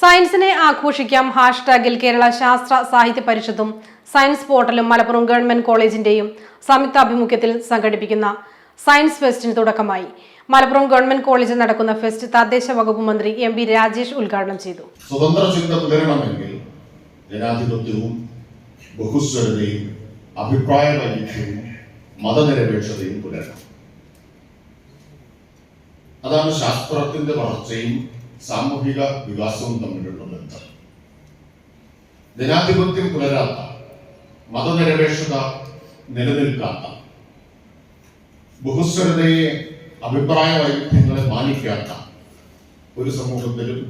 സയൻസിനെ ആഘോഷിക്കാം ഹാഷ്ടാഗിൽ കേരള ശാസ്ത്ര സാഹിത്യ പരിഷത്തും. സയൻസ് പോർട്ടലും മലപ്പുറം ഗവൺമെന്റ് കോളേജിന്റെയും സംയുക്താഭിമുഖ്യത്തിൽ സംഘടിപ്പിക്കുന്ന സയൻസ് ഫെസ്റ്റിന് തുടക്കമായി. മലപ്പുറം ഗവൺമെന്റ് കോളേജിൽ നടക്കുന്ന ഫെസ്റ്റ് തദ്ദേശ വകുപ്പ് മന്ത്രി എം ബി രാജേഷ് ഉദ്ഘാടനം ചെയ്തു. സ്വതന്ത്ര ചിന്ത പുലരണമെങ്കിൽ ജനാധിപത്യവും ബഹുസ്വരതയും അഭിപ്രായ വൈവിധ്യവും മതനിരപേക്ഷതയും പുലരണം. അതാണ് ശാസ്ത്രത്തിന്റെ വളർച്ചയും സാമൂഹിക വികാസവും തമ്മിലുള്ള ബന്ധം. ജനാധിപത്യം പുലരാത്ത മതനിരപേക്ഷത നിലനിൽക്കാത്ത ബഹുസ്വരതയെ അഭിപ്രായ വൈവിധ്യങ്ങളെ മാനിക്കാത്ത ഒരു സമൂഹത്തിലും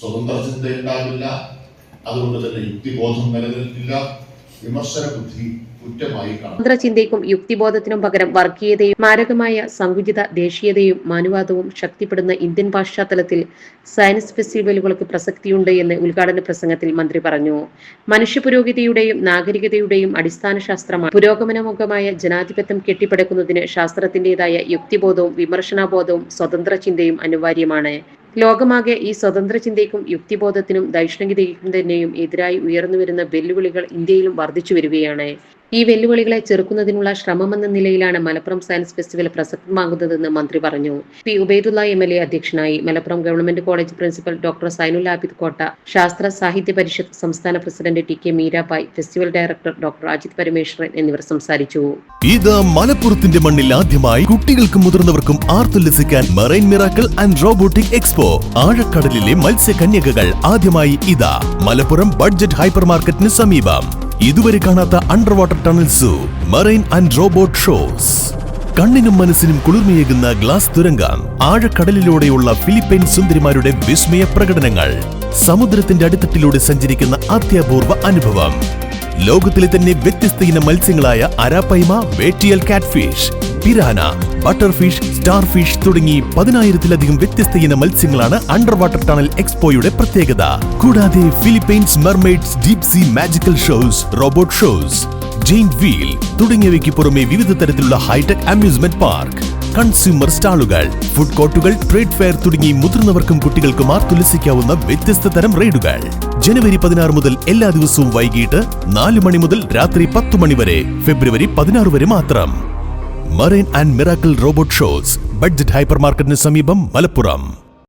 സ്വതന്ത്ര ചിന്തയുണ്ടാവില്ല. അതുകൊണ്ട് തന്നെ യുക്തിബോധം നിലനിൽക്കില്ല. കാണും. യുക്തിബോധത്തിനും പകരം വർഗീയതയും മാരകമായ സങ്കുചിത ദേശീയതയും മാനുവാദവും ശക്തിപ്പെടുന്ന ഇന്ത്യൻ പശ്ചാത്തലത്തിൽ സയൻസ് ഫെസ്റ്റിവലുകൾക്ക് പ്രസക്തിയുണ്ട് എന്ന് ഉദ്ഘാടന പ്രസംഗത്തിൽ മന്ത്രി പറഞ്ഞു. മനുഷ്യ പുരോഗതിയുടെയും നാഗരികതയുടെയും അടിസ്ഥാന ശാസ്ത്രമാണ്. പുരോഗമനമുഖമായ ജനാധിപത്യം കെട്ടിപ്പടുക്കുന്നതിന് ശാസ്ത്രത്തിന്റേതായ യുക്തിബോധവും വിമർശനാബോധവും സ്വതന്ത്ര ചിന്തയും അനിവാര്യമാണ്. ലോകമാകെ ഈ സ്വതന്ത്ര ചിന്തയ്ക്കും യുക്തിബോധത്തിനും ദൈഷ്ണികതയ്ക്കും തന്നെയും എതിരായി ഉയർന്നു വരുന്ന വെല്ലുവിളികൾ ഇന്ത്യയിലും വർദ്ധിച്ചു വരികയാണ് ഈ വെല്ലുവിളികളെ ചെറുക്കുന്നതിനുള്ള ശ്രമമെന്ന നിലയിലാണ് മലപ്പുറം സയൻസ് ഫെസ്റ്റിവൽ പ്രസക്തമാകുന്നതെന്ന് മന്ത്രി പറഞ്ഞു. P Ubaidulla M L A അധ്യക്ഷനായി Malappuram government college principal doctor Zainul Abid Kotta Sasthra Sahithya Parishad സംസ്ഥാന president T K Meerabai festival director doctor Ajith Parameswaran എന്നിവർ സംസാരിച്ചു. ഇത് മലപ്പുറത്തിന്റെ മണ്ണിൽ ആദ്യമായി കുട്ടികൾക്കും മുതിർന്നവർക്കും ആർത്തുല്ലസിക്കാൻ marine miracle and robotic expo ആഴക്കടലിലെ മത്സ്യകന്യകകൾ ആദ്യമായി ഇതാ. മലപ്പുറം ബഡ്ജറ്റ് ഹൈപ്പർ മാർക്കറ്റിന് സമീപം. ഇതുവരെ കാണാത്ത under water tunnel zoo marine and robot shows കണ്ണിനും മനസ്സിനും കുളിർമയേകുന്ന ഗ്ലാസ് തുരങ്കം ആഴക്കടലിലൂടെയുള്ള ഫിലിപ്പൈൻ സുന്ദരിമാരുടെ വിസ്മയ പ്രകടനങ്ങൾ സമുദ്രത്തിന്റെ അടിത്തട്ടിലൂടെ സഞ്ചരിക്കുന്ന അത്യപൂർവ അനുഭവം. ലോകത്തിലെ തന്നെ വ്യത്യസ്ത ഇനം മത്സ്യങ്ങളായ അരാപ്പൈമ വേട്ടിയൽ കാറ്റ്ഫിഷ് പിരാന ബട്ടർഫിഷ് സ്റ്റാർഫിഷ് തുടങ്ങി പതിനായിരത്തിലധികം വ്യത്യസ്ത ഇനം മത്സ്യങ്ങളാണ് അണ്ടർ വാട്ടർ ടണൽ എക്സ്പോയുടെ പ്രത്യേകത. കൂടാതെ Philippines mermaids deep sea magical shows robot shows giant wheel തുടങ്ങിയവയ്ക്ക് പുറമെ വിവിധ തരത്തിലുള്ള ഹൈടെക് അമ്യൂസ്മെന്റ് പാർക്ക് കൺസ്യൂമർ സ്റ്റാളുകൾ. ഫുഡ് കോർട്ടുകൾ ട്രേഡ് ഫെയർ തുടങ്ങി മുതിർന്നവർക്കും കുട്ടികൾക്കും തുലസിക്കാവുന്ന വ്യത്യസ്ത തരം റൈഡുകൾ ജനുവരി പതിനാറ് മുതൽ എല്ലാ ദിവസവും വൈകിട്ട് നാല് മണി മുതൽ രാത്രി പത്ത് മണി വരെ ഫെബ്രുവരി പതിനാറ് വരെ മാത്രം. Marine and miracle robot shows budget hyper മാർക്കറ്റിന് സമീപം മലപ്പുറം.